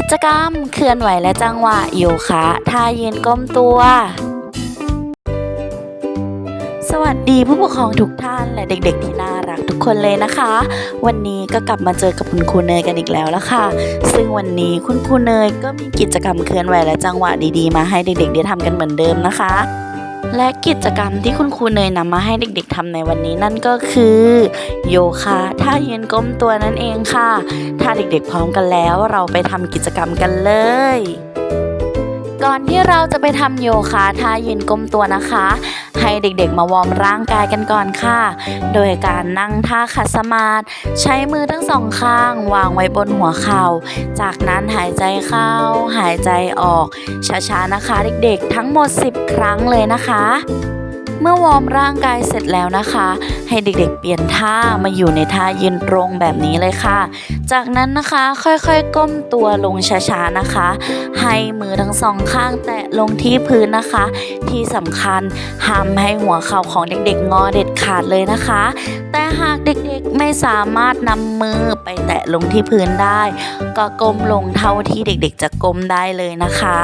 ิจกรรม เคลื่อนไหวและจังหวะโยคะท่ายืนก้มตัว สวัสดีผู้ปกครองทุกท่านและเด็กๆที่น่ารักทุกคนเลยนะคะ วันนี้ก็กลับมาเจอกับคุณครูเนยกันอีกแล้วละค่ะ ซึ่งวันนี้คุณครูเนยก็มีกิจกรรมเคลื่อนไหวและจังหวะดีๆ มาให้เด็กๆได้ทำกันเหมือนเดิมนะคะ และกิจกรรมที่คุณครูเนยนำมาให้เด็กๆทำในวันนี้นั่นก็คือ โยคะท่ายืนก้มตัวนั่นเองค่ะ ถ้าเด็กๆพร้อมกันแล้วเราไปทำกิจกรรมกันเลย ก่อนที่เราจะไปทำโยคะท่ายืนก้มตัวนะคะ ให้เด็กๆมาวอร์มร่างกายกันก่อนค่ะ โดยการนั่งท่าขัดสมาธิใช้มือทั้งสองข้าง วางไว้บนหัวเข่า จากนั้นหายใจเข้า หายใจออกช้าๆนะคะ เด็กๆทั้งหมด 10 ครั้งเลยนะคะ เมื่อวอร์มร่างกายเสร็จแล้วนะคะ ให้เด็กๆเปลี่ยนท่ามาอยู่ในท่ายืนตรงแบบนี้เลยค่ะ จากนั้นนะคะค่อยๆก้มตัวลงช้าๆนะคะ ให้มือทั้งสองข้างแตะลงที่พื้นนะคะ ที่สำคัญห้ามให้หัวเข่าของเด็กๆงอเด็ดขาดเลยนะคะ แต่หากเด็กๆไม่สามารถนำมือไปแตะลงที่พื้นได้ ก็ก้มลงเท่าที่เด็กๆจะก้มได้เลยนะคะ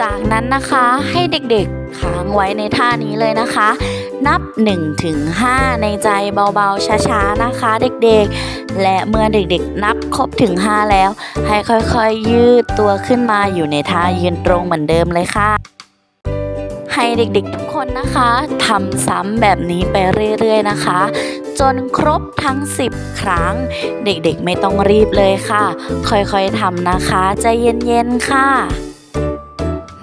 จากนั้นนะคะให้เด็กๆค้างไว้ในท่านี้เลยนะคะ นับ1ถึง5ในใจเบาๆช้าๆนะคะ เด็กๆ และเมื่อเด็กๆ นับครบถึง 5 แล้ว ให้ค่อยๆยืดตัวขึ้นมาอยู่ในท่ายืนตรงเหมือนเดิมเลยค่ะให้เด็กๆทุกคนนะคะทำซ้ำแบบนี้ไปเรื่อยๆนะคะ จนครบทั้ง 10 ครั้ง เด็กๆไม่ต้องรีบเลยค่ะ ค่อยๆทำนะคะใจเย็นๆค่ะ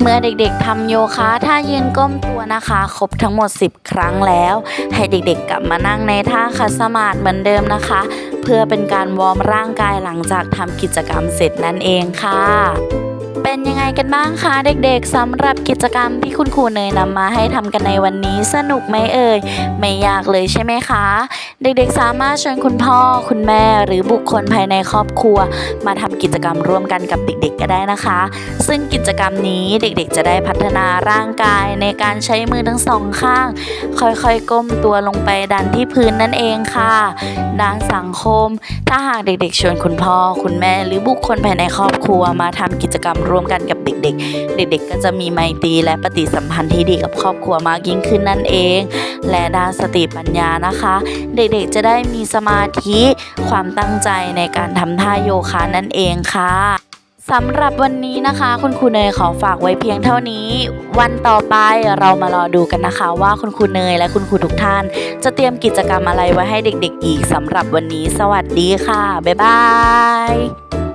เมื่อเด็กๆทำโยคะท่ายืนก้มตัวนะคะ ครบทั้งหมด 10 ครั้งแล้ว ให้เด็กๆกลับมานั่งในท่าคัสมาดเหมือนเดิมนะคะ เพื่อเป็นการวอร์มร่างกายหลังจากทำกิจกรรมเสร็จนั่นเองค่ะ เป็นยัง กันบ้างคะเด็กๆสำหรับกิจกรรมที่คุณครูเนยนำมาให้ทำกันในวันนี้สนุกไหมเอ่ยไม่ยากเลยใช่ไหมคะ เด็กๆสามารถชวนคุณพ่อคุณแม่หรือบุคคลภายในครอบครัว มาทำกิจกรรมร่วมกันกับเด็กๆก็ได้นะคะ ซึ่งกิจกรรมนี้เด็กๆ จะได้พัฒนาร่างกายในการใช้มือทั้งสองข้าง ค่อยๆก้มตัวลงไปดันที่พื้นนั่นเองค่ะด้านสังคม ถ้าหากเด็กๆ ชวนคุณพ่อคุณแม่หรือบุคคลภายในครอบครัวมาทำกิจกรรมร่วมกันกับเด็กๆ เด็กๆ ก็จะมีไมตรีและปฏิสัมพันธ์ที่ดีกับครอบครัวมากยิ่งขึ้นนั่นเอง และด้านสติปัญญานะคะ เด็กๆ จะได้มีสมาธิความตั้งใจในการทำท่าโยคะนั่นเองค่ะสำหรับวันนี้นะคะ คุณครูเนยขอฝากไว้เพียงเท่านี้ วันต่อไปเรามารอดูกันนะคะ ว่าคุณครูเนยและคุณครูทุกท่าน จะเตรียมกิจกรรมอะไรไว้ให้เด็กๆอีกสำหรับวันนี้ สวัสดีค่ะ บ๊ายบาย